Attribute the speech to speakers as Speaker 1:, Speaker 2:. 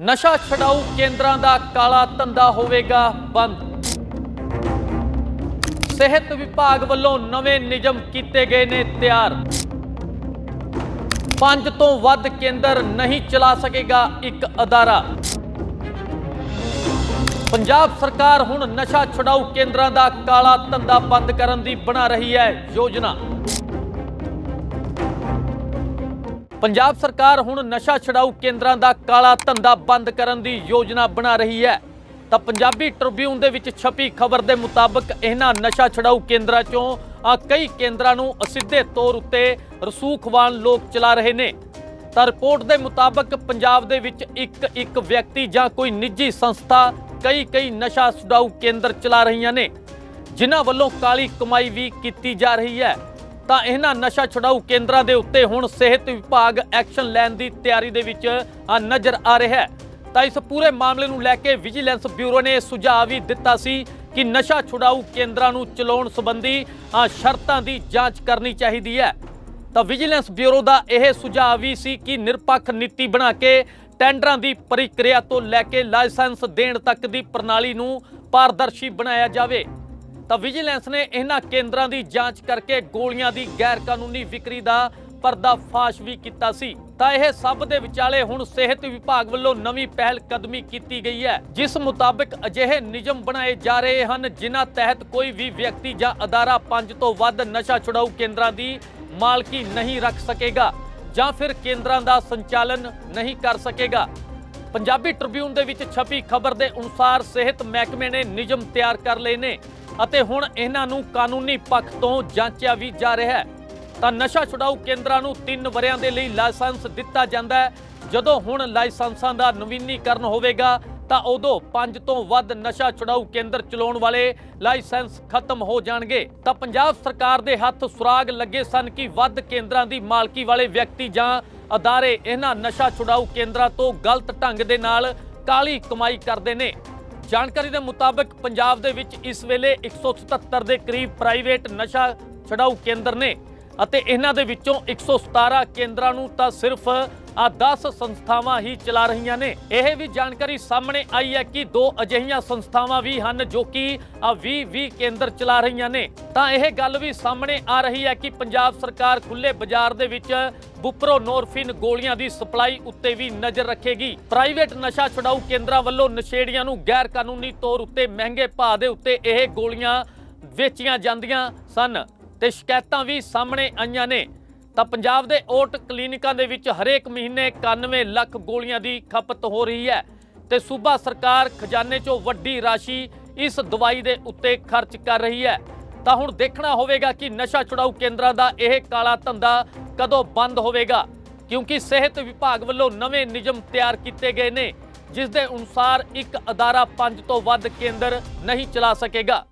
Speaker 1: ਨਸ਼ਾ ਛਡਾਊ ਕੇਂਦਰਾਂ ਦਾ ਕਾਲਾ ਧੰਦਾ ਹੋਵੇਗਾ ਬੰਦ। ਸਿਹਤ ਵਿਭਾਗ ਵੱਲੋਂ ਨਵੇਂ ਨਿਯਮ ਕੀਤੇ ਗਏ ਨੇ ਤਿਆਰ। ਪੰਜ ਤੋਂ ਵੱਧ ਕੇਂਦਰ ਨਹੀਂ ਚਲਾ ਸਕੇਗਾ ਇੱਕ ਅਦਾਰਾ। ਪੰਜਾਬ ਸਰਕਾਰ ਹੁਣ ਨਸ਼ਾ ਛਡਾਊ ਕੇਂਦਰਾਂ ਦਾ ਕਾਲਾ ਧੰਦਾ ਬੰਦ ਕਰਨ ਦੀ ਬਣਾ ਰਹੀ ਹੈ ਯੋਜਨਾ। ਪੰਜਾਬ ਸਰਕਾਰ ਹੁਣ ਨਸ਼ਾ ਛਡਾਊ ਕੇਂਦਰਾਂ ਦਾ ਕਾਲਾ ਧੰਦਾ ਬੰਦ ਕਰਨ ਦੀ ਯੋਜਨਾ ਬਣਾ ਰਹੀ ਹੈ। ਤਾਂ ਪੰਜਾਬੀ ਟ੍ਰਿਬਿਊਨ ਦੇ ਵਿੱਚ ਛਪੀ ਖਬਰ ਦੇ ਮੁਤਾਬਕ ਇਹਨਾਂ ਨਸ਼ਾ ਛਡਾਊ ਕੇਂਦਰਾਂ ਚੋਂ ਆ ਕਈ ਕੇਂਦਰਾਂ ਨੂੰ ਅਸਿੱਧੇ ਤੌਰ ਉੱਤੇ ਰਸੂਖਵਾਨ ਲੋਕ ਚਲਾ ਰਹੇ ਨੇ। ਤਾਂ ਰਿਪੋਰਟ ਦੇ ਮੁਤਾਬਕ ਪੰਜਾਬ ਦੇ ਵਿੱਚ ਇੱਕ ਇੱਕ ਵਿਅਕਤੀ ਜਾਂ ਕੋਈ ਨਿੱਜੀ ਸੰਸਥਾ ਕਈ ਕਈ ਨਸ਼ਾ ਛਡਾਊ ਕੇਂਦਰ ਚਲਾ ਰਹੀਆਂ ਨੇ। ਜਿਨ੍ਹਾਂ ਵੱਲੋਂ ਕਾਲੀ ਕਮਾਈ ਵੀ ਕੀਤੀ ਜਾ ਰਹੀ ਹੈ। ਤਾਂ ਇਹਨਾਂ ਨਸ਼ਾ ਛਡਾਊ ਕੇਂਦਰਾਂ ਦੇ ਉੱਤੇ ਹੁਣ ਸਿਹਤ ਵਿਭਾਗ ਐਕਸ਼ਨ ਲੈਣ ਦੀ ਤਿਆਰੀ ਦੇ ਵਿੱਚ ਨਜ਼ਰ ਆ ਰਿਹਾ ਹੈ। ਤਾਂ ਇਸ ਪੂਰੇ ਮਾਮਲੇ ਨੂੰ ਲੈ ਕੇ ਵਿਜੀਲੈਂਸ ਬਿਊਰੋ ਨੇ ਸੁਝਾਅ ਵੀ ਦਿੱਤਾ ਸੀ ਕਿ ਨਸ਼ਾ ਛੁਡਾਊ ਕੇਂਦਰਾਂ ਨੂੰ ਚਲਾਉਣ ਸੰਬੰਧੀ ਸ਼ਰਤਾਂ ਦੀ ਜਾਂਚ ਕਰਨੀ ਚਾਹੀਦੀ ਹੈ। ਤਾਂ ਵਿਜੀਲੈਂਸ ਬਿਊਰੋ ਦਾ ਇਹ ਸੁਝਾਅ ਵੀ ਸੀ ਕਿ ਨਿਰਪੱਖ ਨੀਤੀ ਬਣਾ ਕੇ ਟੈਂਡਰਾਂ ਦੀ ਪ੍ਰਕਿਰਿਆ ਤੋਂ ਲੈ ਕੇ ਲਾਇਸੈਂਸ ਦੇਣ ਤੱਕ ਦੀ ਪ੍ਰਣਾਲੀ ਨੂੰ ਪਾਰਦਰਸ਼ੀ ਬਣਾਇਆ ਜਾਵੇ। ਤਾਂ ਵਿਜੀਲੈਂਸ ਨੇ ਇਹਨਾਂ ਕੇਂਦਰਾਂ ਦੀ ਜਾਂਚ ਕਰਕੇ ਗੋਲੀਆਂ ਦੀ ਗੈਰ ਕਾਨੂੰਨੀ ਵਿਕਰੀ ਦਾ ਪਰਦਾਫਾਸ਼ ਵੀ ਕੀਤਾ ਸੀ। ਤਾਂ ਇਹ ਸਭ ਦੇ ਵਿਚਾਲੇ ਹੁਣ ਸਿਹਤ ਵਿਭਾਗ ਵੱਲੋਂ ਨਵੀਂ ਪਹਿਲ ਕਦਮੀ ਕੀਤੀ ਗਈ ਹੈ, ਜਿਸ ਮੁਤਾਬਕ ਅਜਿਹੇ ਨਿਯਮ ਬਣਾਏ ਜਾ ਰਹੇ ਹਨ, ਜਿਨ੍ਹਾਂ ਤਹਿਤ ਕੋਈ ਵੀ ਵਿਅਕਤੀ ਜਾਂ ਅਦਾਰਾ ਪੰਜ ਤੋਂ ਵੱਧ ਨਸ਼ਾ ਛੁਡਾਊ ਕੇਂਦਰਾਂ ਦੀ ਮਾਲਕੀ ਨਹੀਂ ਰੱਖ ਸਕੇਗਾ ਜਾਂ ਫਿਰ ਕੇਂਦਰਾਂ ਦਾ ਸੰਚਾਲਨ ਨਹੀਂ ਕਰ ਸਕੇਗਾ। ਪੰਜਾਬੀ ਟ੍ਰਿਬਿਊਨ ਦੇ ਵਿੱਚ ਛਪੀ ਖਬਰ ਦੇ ਅਨੁਸਾਰ ਸਿਹਤ ਮਹਿਕਮੇ ਨੇ ਨਿਯਮ ਤਿਆਰ ਕਰ ਲਏ ਨੇ। ਅਤੇ ਹੁਣ ਇਹਨਾਂ ਨੂੰ ਕਾਨੂੰਨੀ ਪੱਖ ਤੋਂ ਜਾਂਚਿਆ ਵੀ ਜਾ ਰਿਹਾ ਹੈ। ਤਾਂ ਨਸ਼ਾ ਛੁਡਾਊ ਕੇਂਦਰਾਂ ਨੂੰ 3 ਵਰਿਆਂ ਦੇ ਲਈ ਲਾਇਸੈਂਸ ਦਿੱਤਾ ਜਾਂਦਾ ਹੈ। ਜਦੋਂ ਹੁਣ ਲਾਇਸੈਂਸਾਂ ਦਾ ਨਵੀਨੀਕਰਨ ਹੋਵੇਗਾ, ਤਾਂ ਉਦੋਂ 5 ਤੋਂ ਵੱਧ ਨਸ਼ਾ ਛੁਡਾਊ ਕੇਂਦਰ ਚਲਾਉਣ ਵਾਲੇ ਲਾਇਸੈਂਸ ਖਤਮ ਹੋ ਜਾਣਗੇ। ਤਾਂ ਪੰਜਾਬ ਸਰਕਾਰ ਦੇ ਹੱਥ ਸੁਰਾਗ ਲੱਗੇ ਸਨ ਕਿ ਵੱਧ ਕੇਂਦਰਾਂ ਦੀ ਮਾਲਕੀ ਵਾਲੇ ਵਿਅਕਤੀ ਜਾਂ ਅਦਾਰੇ ਇਹਨਾਂ ਨਸ਼ਾ ਛੁਡਾਊ ਕੇਂਦਰਾਂ ਤੋਂ ਗਲਤ ਢੰਗ ਦੇ ਨਾਲ ਕਾਲੀ ਕਮਾਈ ਕਰਦੇ ਨੇ। ਜਾਣਕਾਰੀ ਦੇ ਮੁਤਾਬਕ ਪੰਜਾਬ ਦੇ ਵਿੱਚ ਇਸ ਵੇਲੇ 177 ਦੇ ਕਰੀਬ ਪ੍ਰਾਈਵੇਟ ਨਸ਼ਾ ਛਡਾਊ ਕੇਂਦਰ ਨੇ ਅਤੇ ਇਹਨਾਂ ਦੇ ਵਿੱਚੋਂ 117 ਕੇਂਦਰਾਂ ਨੂੰ ਤਾਂ ਸਿਰਫ ਆ 10 ਸੰਸਥਾਵਾਂ ਹੀ ਚਲਾ ਰਹੀਆਂ ਨੇ। ਇਹ ਵੀ ਜਾਣਕਾਰੀ ਸਾਹਮਣੇ ਆਈ ਹੈ ਕਿ ਦੋ ਅਜਿਹੀਆਂ ਸੰਸਥਾਵਾਂ ਵੀ ਹਨ ਜੋ ਕਿ ਆ 20 20 ਕੇਂਦਰ ਚਲਾ ਰਹੀਆਂ ਨੇ। ਤਾਂ ਇਹ ਗੱਲ ਵੀ ਸਾਹਮਣੇ ਆ ਰਹੀ ਹੈ ਕਿ ਪੰਜਾਬ ਸਰਕਾਰ ਖੁੱਲੇ ਬਾਜ਼ਾਰ ਦੇ ਵਿੱਚ ਬੁਪਰੋਨੋਰਫਿਨ ਗੋਲੀਆਂ ਦੀ ਸਪਲਾਈ ਉੱਤੇ ਵੀ ਨਜ਼ਰ ਰੱਖੇਗੀ। ਪ੍ਰਾਈਵੇਟ ਨਸ਼ਾ ਛੁਡਾਊ ਕੇਂਦਰਾਂ ਵੱਲੋਂ ਨਸ਼ੇੜੀਆਂ ਨੂੰ ਗੈਰ ਕਾਨੂੰਨੀ ਤੌਰ ਉੱਤੇ ਮਹਿੰਗੇ ਭਾਅ ਦੇ ਉੱਤੇ ਇਹ ਗੋਲੀਆਂ ਵੇਚੀਆਂ ਜਾਂਦੀਆਂ ਸਨ ਤੇ ਸ਼ਿਕਾਇਤਾਂ ਵੀ ਸਾਹਮਣੇ ਆਈਆਂ ਨੇ। ਤਾਂ ਪੰਜਾਬ ਦੇ ਓਟ ਕਲੀਨਿਕਾਂ ਦੇ ਵਿੱਚ ਹਰੇਕ ਮਹੀਨੇ 91 ਲੱਖ ਗੋਲੀਆਂ ਦੀ ਖਪਤ ਹੋ ਰਹੀ ਹੈ ਤੇ ਸੂਬਾ ਸਰਕਾਰ ਖਜ਼ਾਨੇ 'ਚੋਂ ਵੱਡੀ ਰਾਸ਼ੀ ਇਸ ਦਵਾਈ ਦੇ ਉੱਤੇ ਖਰਚ ਕਰ ਰਹੀ ਹੈ। ਤਾਂ ਹੁਣ ਦੇਖਣਾ ਹੋਵੇਗਾ ਕਿ ਨਸ਼ਾ ਛੁਡਾਊ ਕੇਂਦਰਾਂ ਦਾ ਇਹ ਕਾਲਾ ਧੰਦਾ ਕਦੋਂ ਬੰਦ ਹੋਵੇਗਾ, ਕਿਉਂਕਿ ਸਿਹਤ ਵਿਭਾਗ ਵੱਲੋਂ ਨਵੇਂ ਨਿਯਮ ਤਿਆਰ ਕੀਤੇ ਗਏ ਨੇ, ਜਿਸ ਦੇ ਅਨੁਸਾਰ ਇੱਕ ਅਦਾਰਾ ਪੰਜ ਤੋਂ ਵੱਧ ਕੇਂਦਰ ਨਹੀਂ ਚਲਾ ਸਕੇਗਾ।